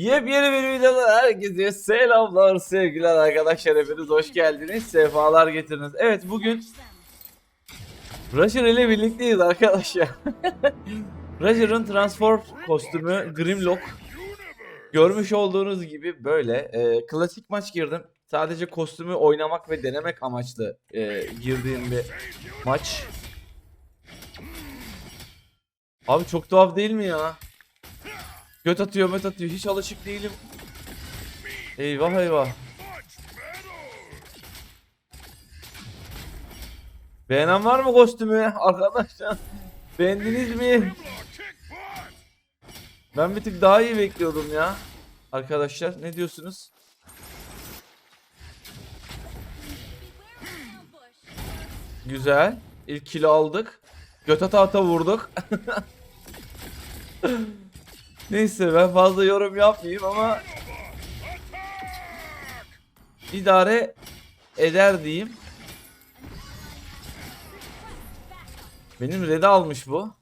Yepyeni bir videoda herkese selamlar sevgiler arkadaşlar hepiniz hoş geldiniz sefalar getirdiniz. Evet bugün Roger ile birlikteyiz arkadaşlar. Roger'ın transform kostümü Grimlock görmüş olduğunuz gibi böyle e, klasik maç girdim. Sadece kostümü oynamak ve denemek amaçlı e, girdiğim bir maç. Abi çok tuhaf değil mi ya? Göt atıyor, met atıyor. Hiç alışık değilim. Eyvah eyvah. Beğenen var mı kostümü arkadaşlar? Beğendiniz mi? Ben bir tık daha iyi bekliyordum ya. Arkadaşlar ne diyorsunuz? Güzel. İlk kilo aldık. Göt ata ata vurduk. Neyse ben fazla yorum yapmayayım ama idare eder diyeyim. Benim red'i almış bu.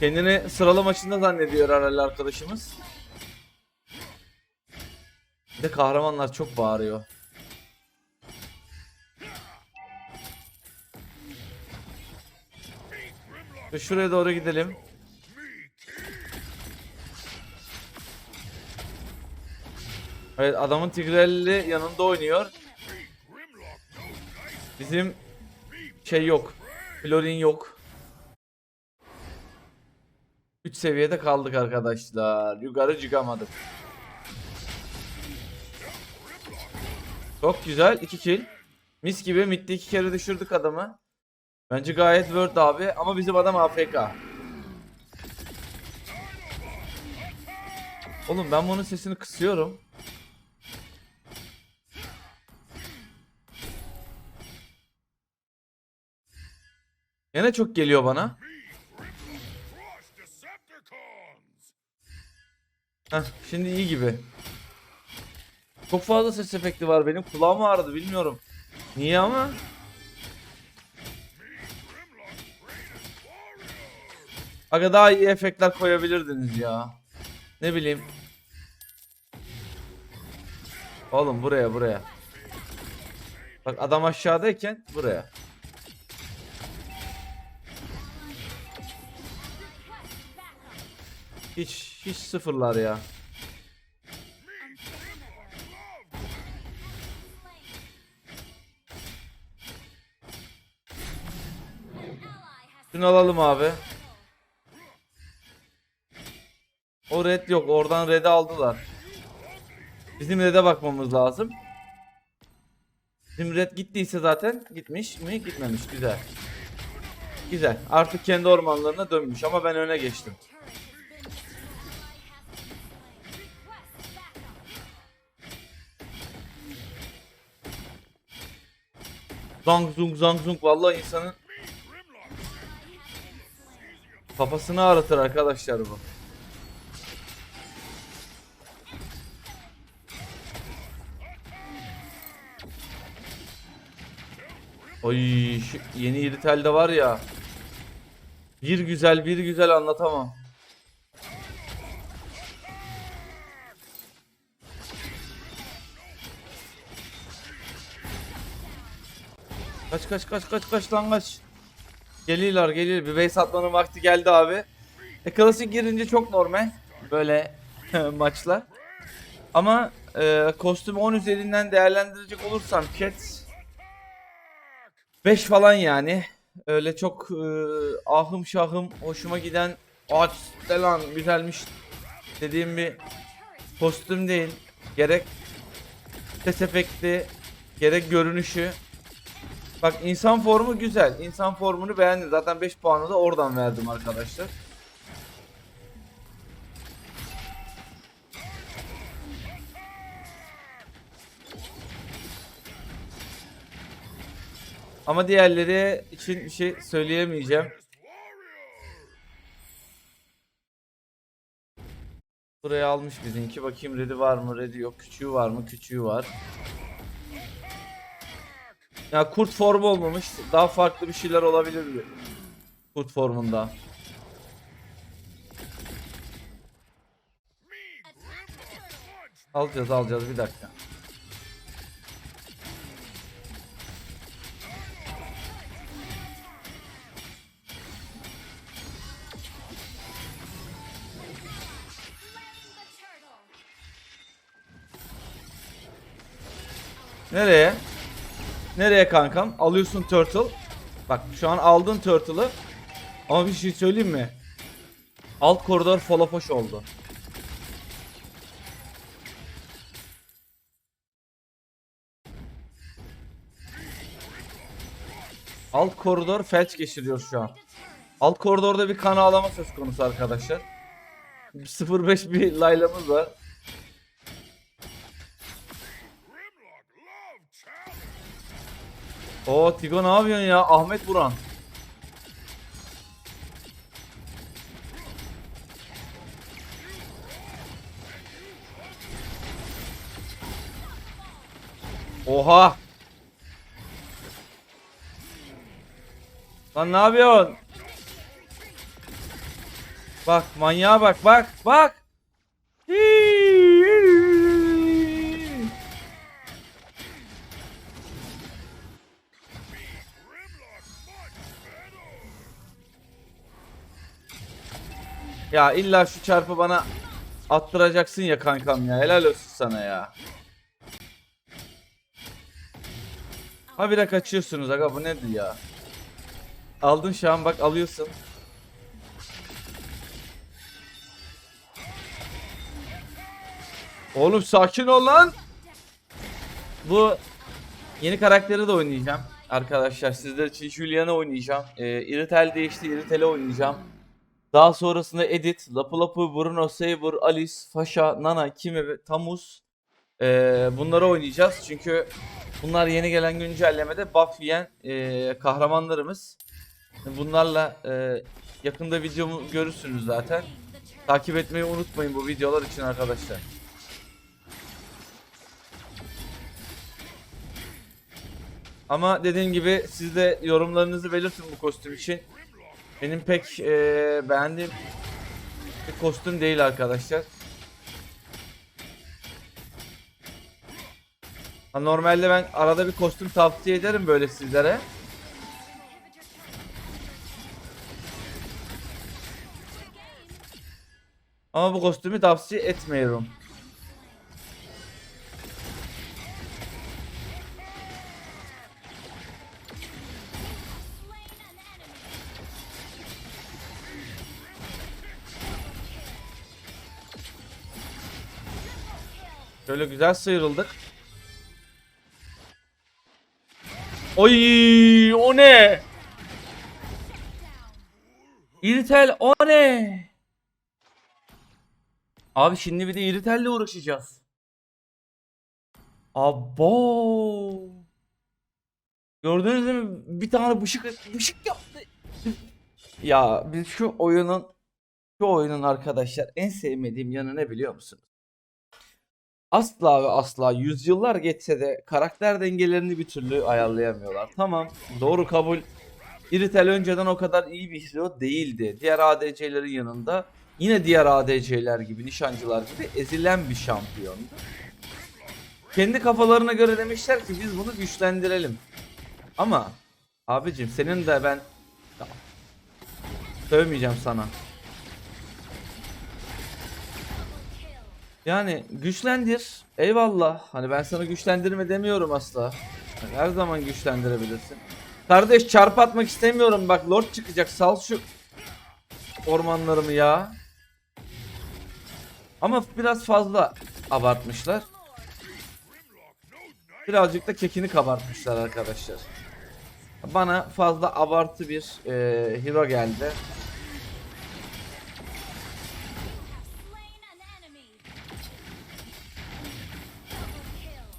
Kendini sıralı maçında zannediyor herhalde arkadaşımız. Bir de kahramanlar çok bağırıyor. Şuraya doğru gidelim. Evet adamın Tigrelli yanında oynuyor. Bizim şey yok. Florin yok. 3 seviyede kaldık arkadaşlar. Yukarı çıkamadık. Çok güzel. 2 kill. Mis gibi midde 2 kere düşürdük adamı. Bence gayet worth abi ama bizim adam AFK. Oğlum ben bunun sesini kısıyorum. Yine çok geliyor bana. Heh, şimdi iyi gibi. Çok fazla ses efekti var benim kulağım ağrıdı bilmiyorum. Niye ama? Aga daha iyi efektler koyabilirdiniz ya. Ne bileyim. Oğlum buraya buraya. Bak adam aşağıdayken buraya. Hiç hiç sıfırlar ya. Şunu alalım abi. O red yok. Oradan red'i aldılar. Bizim red'e bakmamız lazım. Bizim red gittiyse zaten gitmiş mi? Gitmemiş. Güzel. Güzel. Artık kendi ormanlarına dönmüş ama ben öne geçtim. Zang zung zang zung vallahi insanın kafasını ağrıtır arkadaşlar bu. Oy yeni iritel de var ya. Bir güzel bir güzel anlatamam. Kaç kaç kaç kaç kaç lan kaç. Geliyorlar geliyor. Bir base atmanın vakti geldi abi. E klasik girince çok normal. Böyle maçlar. Ama e, kostüm 10 üzerinden değerlendirecek olursam chat 5 falan yani. Öyle çok e, ahım şahım hoşuma giden aç lan güzelmiş dediğim bir kostüm değil. Gerek ses efekti, gerek görünüşü. Bak insan formu güzel. İnsan formunu beğendim. Zaten 5 puanı da oradan verdim arkadaşlar. Ama diğerleri için bir şey söyleyemeyeceğim. Buraya almış bizimki. Bakayım ready var mı? Ready yok. Küçüğü var mı? Küçüğü var. Ya kurt formu olmamış. Daha farklı bir şeyler olabilir. Kurt formunda. Alacağız alacağız bir dakika. Nereye? Nereye kankam? Alıyorsun turtle. Bak şu an aldın turtle'ı. Ama bir şey söyleyeyim mi? Alt koridor folafoş oldu. Alt koridor felç geçiriyor şu an. Alt koridorda bir kan ağlama söz konusu arkadaşlar. 0-5 bir laylamız var. Oo Tigo ne yapıyorsun ya? Ahmet Buran. Oha. Lan ne yapıyorsun? Bak manyağa bak bak bak. Ya illa şu çarpı bana attıracaksın ya kankam ya. Helal olsun sana ya. Habire kaçıyorsunuz aga bu nedir ya? Aldın şu an bak alıyorsun. Oğlum sakin ol lan. Bu yeni karakteri de oynayacağım. Arkadaşlar sizler için Julian'ı oynayacağım. Ee, Iritel değişti, Iritel'i oynayacağım. Daha sonrasında Edit, Lapı Lapı, Bruno, Saber, Alice, Fasha, Nana, Kimi ve Tamus. Ee, bunları oynayacağız. Çünkü bunlar yeni gelen güncellemede buff yiyen ee, kahramanlarımız. Bunlarla ee, yakında videomu görürsünüz zaten. Takip etmeyi unutmayın bu videolar için arkadaşlar. Ama dediğim gibi siz de yorumlarınızı belirtin bu kostüm için. Benim pek eee, beğendiğim bir kostüm değil arkadaşlar. Ha, normalde ben arada bir kostüm tavsiye ederim böyle sizlere. Ama bu kostümü tavsiye etmiyorum. Şöyle güzel sıyrıldık. Oy, o ne? İritel o ne? Abi şimdi bir de İritel'le uğraşacağız. Abo. Gördünüz mü? Bir tane bışık bışık yaptı. ya biz şu oyunun şu oyunun arkadaşlar en sevmediğim yanı ne biliyor musunuz? Asla ve asla yüzyıllar geçse de karakter dengelerini bir türlü ayarlayamıyorlar. Tamam doğru kabul. Iritel önceden o kadar iyi bir hero değildi. Diğer ADC'lerin yanında yine diğer ADC'ler gibi, nişancılar gibi ezilen bir şampiyondu. Kendi kafalarına göre demişler ki biz bunu güçlendirelim. Ama abicim senin de ben sövmeyeceğim sana. Yani güçlendir. Eyvallah. Hani ben sana güçlendirme demiyorum asla. Hani her zaman güçlendirebilirsin. Kardeş çarp atmak istemiyorum. Bak lord çıkacak. Sal şu ormanlarımı ya. Ama biraz fazla abartmışlar. Birazcık da kekini kabartmışlar arkadaşlar. Bana fazla abartı bir e, hero geldi.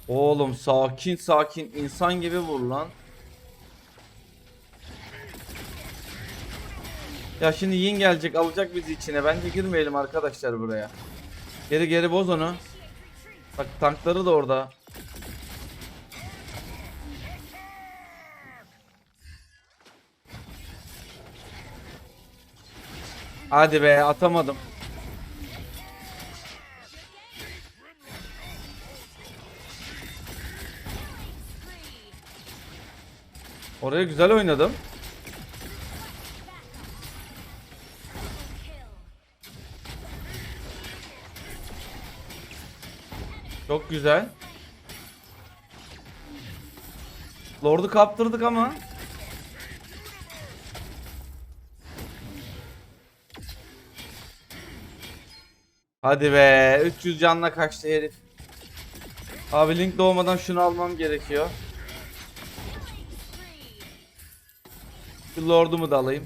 Oğlum sakin sakin insan gibi vur lan. Ya şimdi Yin gelecek alacak bizi içine. Bence girmeyelim arkadaşlar buraya. Geri geri boz onu. Bak tankları da orada. Hadi be atamadım. Oraya güzel oynadım. Çok güzel. Lord'u kaptırdık ama. Hadi be 300 canla kaçtı herif. Abi link doğmadan şunu almam gerekiyor. Şu Lord'umu da alayım.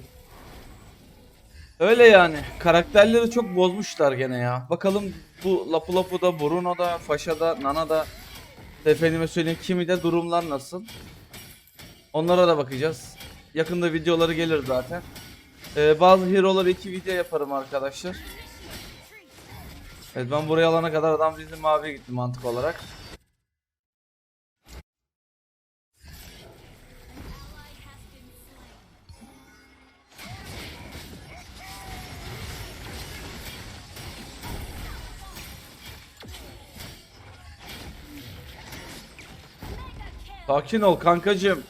Öyle yani. Karakterleri çok bozmuşlar gene ya. Bakalım bu Lapu Lapu'da, Bruno'da, Faşa'da, Nana'da efendime söyleyeyim kimi de durumlar nasıl? Onlara da bakacağız. Yakında videoları gelir zaten. Ee, bazı hero'ları iki video yaparım arkadaşlar. Evet ben buraya alana kadar adam bizim maviye gitti mantık olarak. Sakin ol kankacım.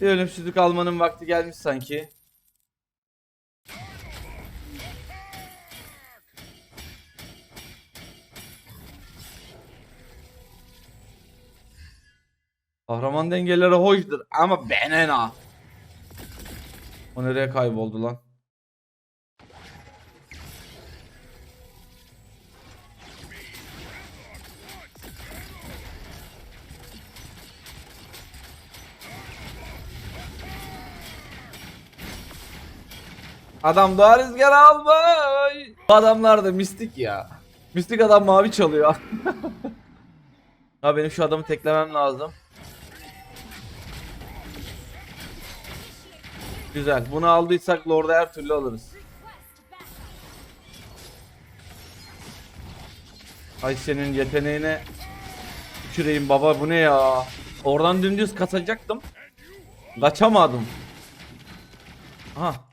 Bir ölümsüzlük almanın vakti gelmiş sanki. Kahraman dengeleri hoştur ama benena. O nereye kayboldu lan? Adam daha rüzgar almış. Bu adamlar da mistik ya. Mistik adam mavi çalıyor. ha benim şu adamı teklemem lazım. Güzel. Bunu aldıysak Lord'u her türlü alırız. Ay senin yeteneğine Şurayım baba bu ne ya? Oradan dümdüz kaçacaktım. Kaçamadım. Aha.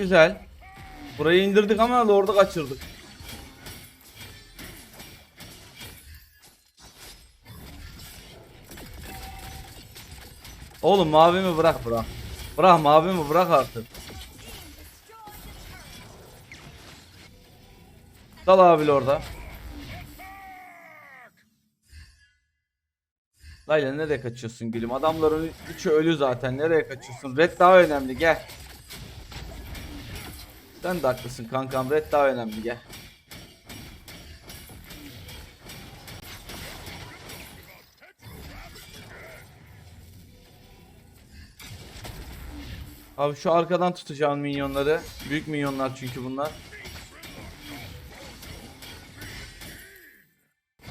Güzel. Burayı indirdik ama Lord'u kaçırdık. Oğlum mavimi bırak bırak. Bırak mavimi bırak artık. Dal abi orada. Layla nereye kaçıyorsun gülüm? Adamların üçü ölü zaten. Nereye kaçıyorsun? Red daha önemli gel. Sen de haklısın kankam. Red daha önemli gel. Abi şu arkadan tutacağım minyonları. Büyük minyonlar çünkü bunlar.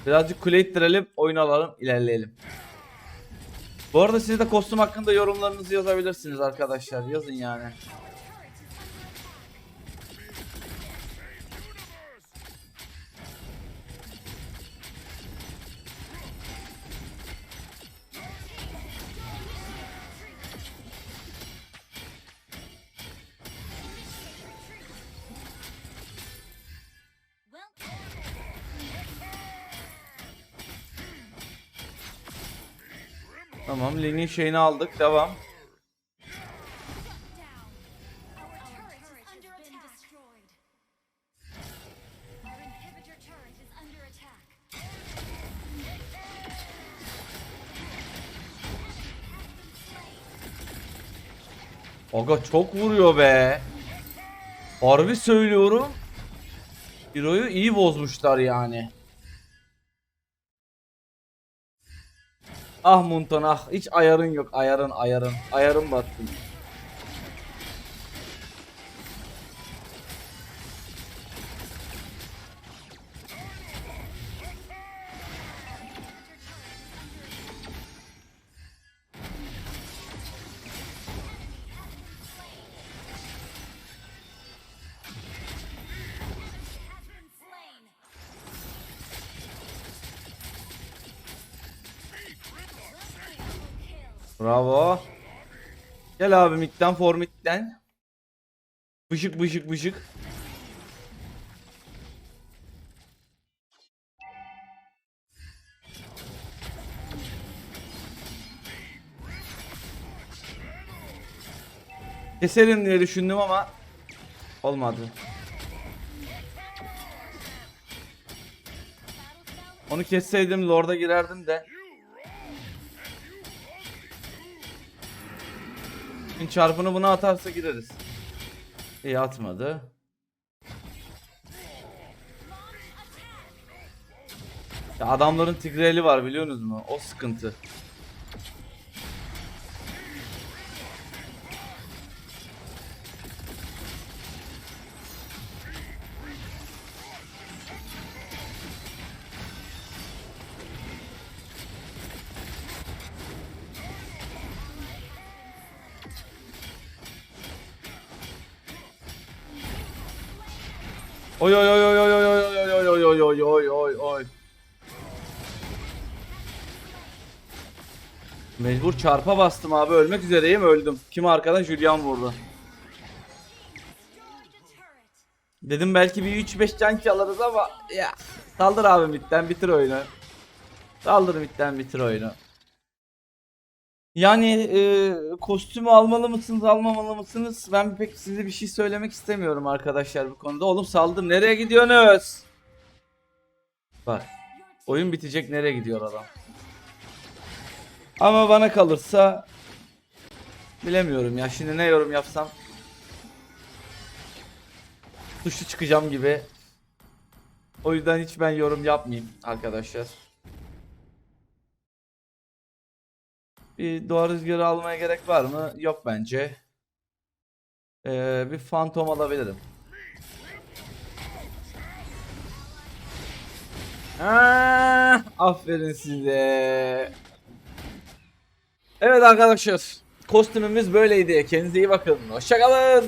Birazcık kule ittirelim, oyun alalım, ilerleyelim. Bu arada siz de kostüm hakkında yorumlarınızı yazabilirsiniz arkadaşlar. Yazın yani. Tamam, Lee'nin şeyini aldık. Devam. Aga çok vuruyor be. Harbi söylüyorum. Hero'yu iyi bozmuşlar yani. Ah Munton ah. Hiç ayarın yok. Ayarın ayarın. Ayarın battın. Gel abi midden for midden. Bışık bışık bışık. Keserim diye düşündüm ama olmadı. Onu kesseydim Lord'a girerdim de. Şimdi çarpını buna atarsa gireriz. İyi atmadı. Ya adamların tigreli var biliyorsunuz mu? O sıkıntı. Mecbur çarpa bastım abi ölmek üzereyim öldüm. Kim arkadan Julian vurdu. Dedim belki bir 3-5 can çalarız ama ya saldır abi midden bitir oyunu. Saldır midden bitir oyunu. Yani e, kostümü almalı mısınız almamalı mısınız? Ben pek size bir şey söylemek istemiyorum arkadaşlar bu konuda. Oğlum saldım nereye gidiyorsunuz? Bak oyun bitecek nereye gidiyor adam. Ama bana kalırsa bilemiyorum ya şimdi ne yorum yapsam suçlu çıkacağım gibi. O yüzden hiç ben yorum yapmayayım arkadaşlar. Bir doğa rüzgarı almaya gerek var mı? Yok bence. Ee, bir fantom alabilirim. Ah, aferin size. Evet arkadaşlar. Kostümümüz böyleydi. Kendinize iyi bakın. Hoşçakalın.